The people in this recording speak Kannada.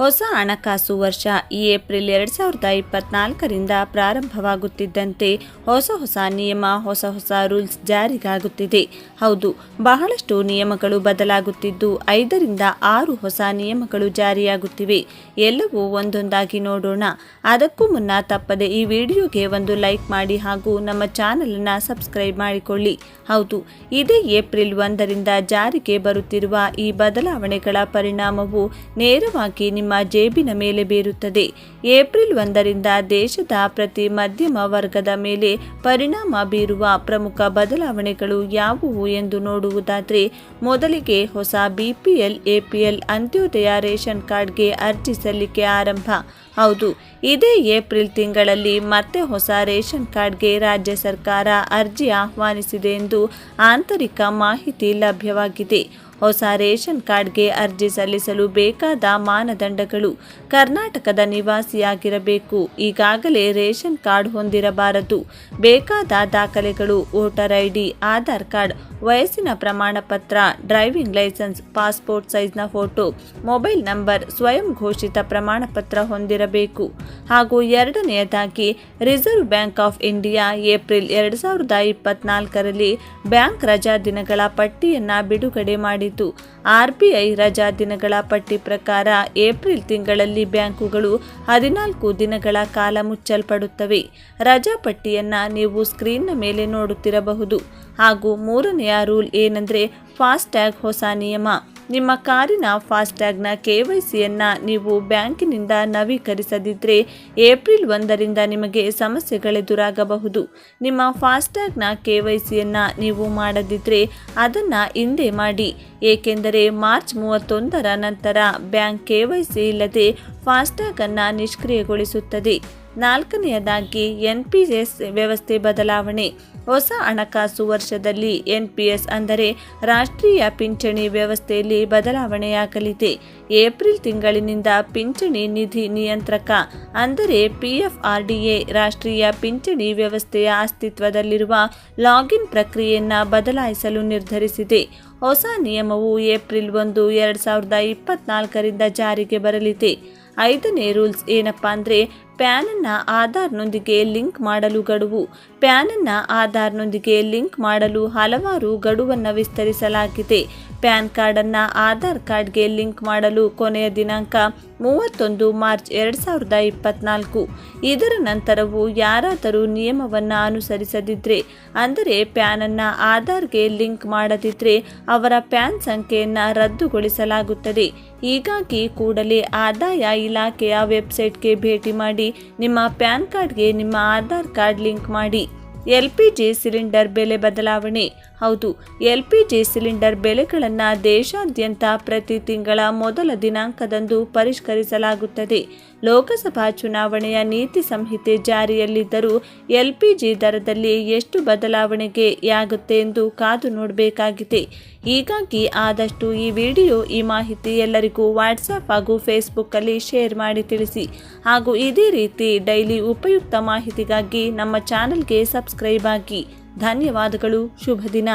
ಹೊಸ ಹಣಕಾಸು ವರ್ಷ ಈ ಏಪ್ರಿಲ್ ಎರಡ್ ಸಾವಿರದ ಇಪ್ಪತ್ನಾಲ್ಕರಿಂದ ಪ್ರಾರಂಭವಾಗುತ್ತಿದ್ದಂತೆ ಹೊಸ ಹೊಸ ನಿಯಮ, ಹೊಸ ಹೊಸ ರೂಲ್ಸ್ ಜಾರಿಗಾಗುತ್ತಿದೆ. ಹೌದು, ಬಹಳಷ್ಟು ನಿಯಮಗಳು ಬದಲಾಗುತ್ತಿದ್ದು, ಐದರಿಂದ ಆರು ಹೊಸ ನಿಯಮಗಳು ಜಾರಿಯಾಗುತ್ತಿವೆ. ಎಲ್ಲವೂ ಒಂದೊಂದಾಗಿ ನೋಡೋಣ. ಅದಕ್ಕೂ ಮುನ್ನ ತಪ್ಪದೆ ಈ ವಿಡಿಯೋಗೆ ಒಂದು ಲೈಕ್ ಮಾಡಿ ಹಾಗೂ ನಮ್ಮ ಚಾನಲನ್ನು ಸಬ್ಸ್ಕ್ರೈಬ್ ಮಾಡಿಕೊಳ್ಳಿ. ಹೌದು, ಇದೇ ಏಪ್ರಿಲ್ ಒಂದರಿಂದ ಜಾರಿಗೆ ಬರುತ್ತಿರುವ ಈ ಬದಲಾವಣೆಗಳ ಪರಿಣಾಮವು ನೇರವಾಗಿ ನಿಮ್ಮ ಜೇಬಿನ ಮೇಲೆ ಬೀರುತ್ತದೆ. ಏಪ್ರಿಲ್ ಒಂದರಿಂದ ದೇಶದ ಪ್ರತಿ ಮಧ್ಯಮ ವರ್ಗದ ಮೇಲೆ ಪರಿಣಾಮ ಬೀರುವ ಪ್ರಮುಖ ಬದಲಾವಣೆಗಳು ಯಾವುವು ಎಂದು ನೋಡುವುದಾದರೆ, ಮೊದಲಿಗೆ ಹೊಸ ಬಿಪಿಎಲ್ ಎಪಿಎಲ್ ಅಂತ್ಯೋದಯ ರೇಷನ್ ಕಾರ್ಡ್ಗೆ ಅರ್ಜಿ ಸಲ್ಲಿಕೆ ಆರಂಭ. ಹೌದು, ಇದೇ ಏಪ್ರಿಲ್ ತಿಂಗಳಲ್ಲಿ ಮತ್ತೆ ಹೊಸ ರೇಷನ್ ಕಾರ್ಡ್ಗೆ ರಾಜ್ಯ ಸರ್ಕಾರ ಅರ್ಜಿ ಆಹ್ವಾನಿಸಿದೆ ಎಂದು ಆಂತರಿಕ ಮಾಹಿತಿ ಲಭ್ಯವಾಗಿದೆ. ಹೊಸ ರೇಷನ್ ಕಾರ್ಡ್ಗೆ ಅರ್ಜಿ ಸಲ್ಲಿಸಲು ಬೇಕಾದ ಮಾನದಂಡಗಳು ಕರ್ನಾಟಕದ ನಿವಾಸಿಯಾಗಿರಬೇಕು. ಈಗಾಗಲೇ ರೇಷನ್ ಕಾರ್ಡ್ ಹೊಂದಿರಬಾರದು. ಬೇಕಾದ ದಾಖಲೆಗಳು, ವೋಟರ್ ಐಡಿ, ಆಧಾರ್ ಕಾರ್ಡ್, ವಯಸ್ಸಿನ ಪ್ರಮಾಣ ಪತ್ರ, ಡ್ರೈವಿಂಗ್ ಲೈಸೆನ್ಸ್, ಪಾಸ್ಪೋರ್ಟ್ ಸೈಜ್ನ ಫೋಟೋ, ಮೊಬೈಲ್ ನಂಬರ್ ಸ್ವಯಂ ಘೋಷಿತ ಪ್ರಮಾಣ ಪತ್ರ ಹೊಂದಿರಬೇಕು. ಹಾಗೂ ಎರಡನೆಯದಾಗಿ, reserve bank of India April ಎರಡು ಸಾವಿರದ ಇಪ್ಪತ್ನಾಲ್ಕರಲ್ಲಿ ಬ್ಯಾಂಕ್ ರಜಾ ದಿನಗಳ ಪಟ್ಟಿಯನ್ನು ಬಿಡುಗಡೆ ಮಾಡಿತು ಆರ್ಬಿಐ ರಜಾ ದಿನಗಳ ಪಟ್ಟಿ ಪ್ರಕಾರ ಏಪ್ರಿಲ್ ತಿಂಗಳಲ್ಲಿ ಬ್ಯಾಂಕುಗಳು ಹದಿನಾಲ್ಕು ದಿನಗಳ ಕಾಲ ಮುಚ್ಚಲ್ಪಡುತ್ತವೆ. ರಜಾ ಪಟ್ಟಿಯನ್ನು ನೀವು ಸ್ಕ್ರೀನ್ನ ಮೇಲೆ ನೋಡುತ್ತಿರಬಹುದು. ಹಾಗೂ ಮೂರನೆಯ ರೂಲ್ ಏನೆಂದರೆ ಫಾಸ್ಟ್ಯಾಗ್ ಹೊಸ ನಿಯಮ. ನಿಮ್ಮ ಕಾರಿನ ಫಾಸ್ಟ್ಯಾಗ್ನ ಕೆ ವೈ ಸಿಯನ್ನು ನೀವು ಬ್ಯಾಂಕಿನಿಂದ ನವೀಕರಿಸದಿದ್ದರೆ ಏಪ್ರಿಲ್ ಒಂದರಿಂದ ನಿಮಗೆ ಸಮಸ್ಯೆಗಳೆದುರಾಗಬಹುದು ನಿಮ್ಮ ಫಾಸ್ಟ್ಯಾಗ್ನ ಕೆ ವೈ ಸಿಯನ್ನು ನೀವು ಮಾಡದಿದ್ದರೆ ಅದನ್ನು ಹಿಂದೆ ಮಾಡಿ. ಏಕೆಂದರೆ ಮಾರ್ಚ್ ಮೂವತ್ತೊಂದರ ನಂತರ ಬ್ಯಾಂಕ್ ಕೆ ವೈ ಸಿ ಇಲ್ಲದೆ ಫಾಸ್ಟ್ಯಾಗನ್ನು ನಿಷ್ಕ್ರಿಯಗೊಳಿಸುತ್ತದೆ. ನಾಲ್ಕನೆಯದಾಗಿ ಎನ್ ಪಿ ಎಸ್ ವ್ಯವಸ್ಥೆ ಬದಲಾವಣೆ. ಹೊಸ ಹಣಕಾಸು ವರ್ಷದಲ್ಲಿ ಎನ್ ಪಿ ಎಸ್ ಅಂದರೆ ರಾಷ್ಟ್ರೀಯ ಪಿಂಚಣಿ ವ್ಯವಸ್ಥೆಯಲ್ಲಿ ಬದಲಾವಣೆಯಾಗಲಿದೆ. ಏಪ್ರಿಲ್ ತಿಂಗಳಿನಿಂದ ಪಿಂಚಣಿ ನಿಧಿ ನಿಯಂತ್ರಕ, ಅಂದರೆ P F R D A, ರಾಷ್ಟ್ರೀಯ ಪಿಂಚಣಿ ವ್ಯವಸ್ಥೆಯ ಅಸ್ತಿತ್ವದಲ್ಲಿರುವ ಲಾಗಿನ್ ಪ್ರಕ್ರಿಯೆಯನ್ನು ಬದಲಾಯಿಸಲು ನಿರ್ಧರಿಸಿದೆ. ಹೊಸ ನಿಯಮವು ಏಪ್ರಿಲ್ ಒಂದು, ಎರಡು ಸಾವಿರದ ಇಪ್ಪತ್ನಾಲ್ಕರಿಂದ ಜಾರಿಗೆ ಬರಲಿದೆ. ಐದನೇ ರೂಲ್ಸ್ ಏನಪ್ಪ ಅಂದರೆ ಪ್ಯಾನನ್ನು ಆಧಾರ್ನೊಂದಿಗೆ ಲಿಂಕ್ ಮಾಡಲು ಗಡುವು. ಪ್ಯಾನನ್ನು ಆಧಾರ್ನೊಂದಿಗೆ ಲಿಂಕ್ ಮಾಡಲು ಹಲವಾರು ಗಡುವನ್ನು ವಿಸ್ತರಿಸಲಾಗಿದೆ. ಪ್ಯಾನ್ ಕಾರ್ಡನ್ನು ಆಧಾರ್ ಕಾರ್ಡ್ಗೆ ಲಿಂಕ್ ಮಾಡಲು ಕೊನೆಯ ದಿನಾಂಕ ಮೂವತ್ತೊಂದು ಮಾರ್ಚ್ ಎರಡು ಸಾವಿರದ ಇಪ್ಪತ್ನಾಲ್ಕು. ಇದರ ನಂತರವೂ ಯಾರಾದರೂ ನಿಯಮವನ್ನು ಅನುಸರಿಸದಿದ್ದರೆ ಅಂದರೆ ಪ್ಯಾನನ್ನು ಆಧಾರ್ಗೆ ಲಿಂಕ್ ಮಾಡದಿದ್ದರೆ ಅವರ ಪ್ಯಾನ್ ಸಂಖ್ಯೆಯನ್ನು ರದ್ದುಗೊಳಿಸಲಾಗುತ್ತದೆ. ಹೀಗಾಗಿ ಕೂಡಲೇ ಆದಾಯ ಇಲಾಖೆಯ ವೆಬ್ಸೈಟ್ಗೆ ಭೇಟಿ ಮಾಡಿ ನಿಮ್ಮ ಪ್ಯಾನ್ ಕಾರ್ಡ್ಗೆ ನಿಮ್ಮ ಆಧಾರ್ ಕಾರ್ಡ್ ಲಿಂಕ್ ಮಾಡಿ. ಎಲ್ ಪಿ ಜಿ ಸಿಲಿಂಡರ್ ಬೆಲೆ ಬದಲಾವಣೆ ಹೌದು ಎಲ್ ಪಿ ಜಿ ಸಿಲಿಂಡರ್ ಬೆಲೆಗಳನ್ನು ದೇಶಾದ್ಯಂತ ಪ್ರತಿ ತಿಂಗಳ ಮೊದಲ ದಿನಾಂಕದಂದು ಪರಿಷ್ಕರಿಸಲಾಗುತ್ತದೆ. ಲೋಕಸಭಾ ಚುನಾವಣೆಯ ನೀತಿ ಸಂಹಿತೆ ಜಾರಿಯಲ್ಲಿದ್ದರೂ ಎಲ್ ಪಿ ಜಿ ದರದಲ್ಲಿ ಎಷ್ಟು ಬದಲಾವಣೆಗೆ ಯಾಗುತ್ತೆ ಎಂದು ಕಾದು ನೋಡಬೇಕಾಗಿದೆ. ಹೀಗಾಗಿ ಆದಷ್ಟು ಈ ವಿಡಿಯೋ, ಈ ಮಾಹಿತಿ ಎಲ್ಲರಿಗೂ ವಾಟ್ಸಪ್ ಹಾಗೂ ಫೇಸ್ಬುಕ್ಕಲ್ಲಿ ಶೇರ್ ಮಾಡಿ ತಿಳಿಸಿ. ಹಾಗೂ ಇದೇ ರೀತಿ ಡೈಲಿ ಉಪಯುಕ್ತ ಮಾಹಿತಿಗಾಗಿ ನಮ್ಮ ಚಾನಲ್ಗೆ ಸಬ್ಸ್ಕ್ರೈಬ್ ಆಗಿ. ಧನ್ಯವಾದಗಳು ಶುಭ ದಿನ